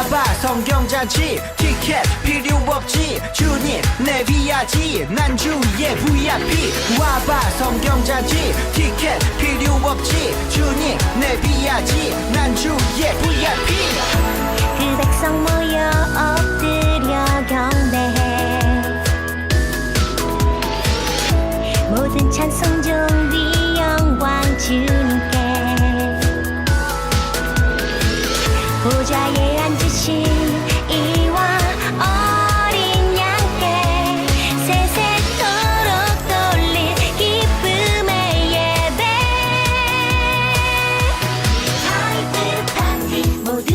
가봐. 성경잔치 티켓 필요 없지. 주님 내 비야지. 난 주의 VIP. 와봐. 성경잔치 티켓 필요 없지. 주님 내 비야지. 난 주의 VIP. 그 백성 모여 엎드려 경배해. 모든 찬송 중 네 영광 주 보좌에 앉으신 이와 어린 양께 세세토록 돌린 기쁨의 예배. 하이 뜻한 이 모두